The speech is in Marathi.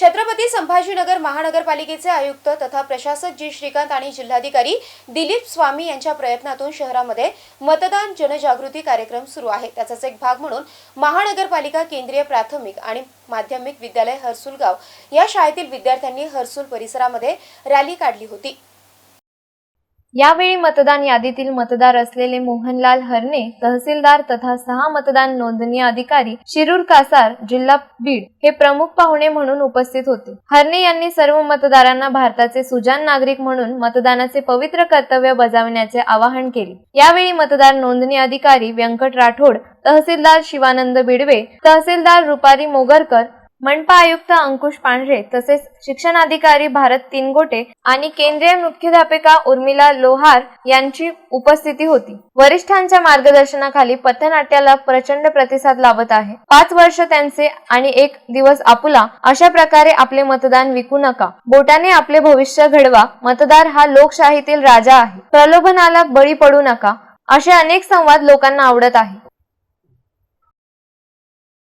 छत्रपती संभाजीनगर महानगरपालिकेचे आयुक्त तथा प्रशासक जी श्रीकांत आणि जिल्हाधिकारी दिलीप स्वामी यांच्या प्रयत्नातून शहरामध्ये मतदान जनजागृती कार्यक्रम सुरू आहे. त्याचाच एक भाग म्हणून महानगरपालिका केंद्रीय प्राथमिक आणि माध्यमिक विद्यालय हर्सुलगाव या शाळेतील विद्यार्थ्यांनी हर्सुल परिसरामध्ये रॅली काढली होती. यावेळी मतदान यादीतील मतदार असलेले मोहनलाल हरणे तहसीलदार तथा सहा मतदान नोंदणी अधिकारी शिरूर कासार जिल्हा बीड हे प्रमुख पाहुणे म्हणून उपस्थित होते. हरणे यांनी सर्व मतदारांना भारताचे सुजान नागरिक म्हणून मतदानाचे पवित्र कर्तव्य बजावण्याचे आवाहन केले. यावेळी मतदार नोंदणी अधिकारी व्यंकट राठोड तहसीलदार शिवानंद बिडवे तहसीलदार रुपारी मोगरकर मनपा आयुक्त अंकुश पांढरे तसेच शिक्षणाधिकारी भारत तिनगोटे आणि केंद्रीय मुख्याध्यापिका उर्मिला लोहार यांची उपस्थिती होती. वरिष्ठांच्या मार्गदर्शनाखाली पथनाट्याला प्रचंड प्रतिसाद लावत आहे. पाच वर्ष त्यांचे आणि एक दिवस आपुला अशा प्रकारे आपले मतदान विकू नका. बोटाने आपले भविष्य घडवा. मतदार हा लोकशाहीतील राजा आहे. प्रलोभनाला बळी पडू नका. असे अनेक संवाद लोकांना आवडत आहे.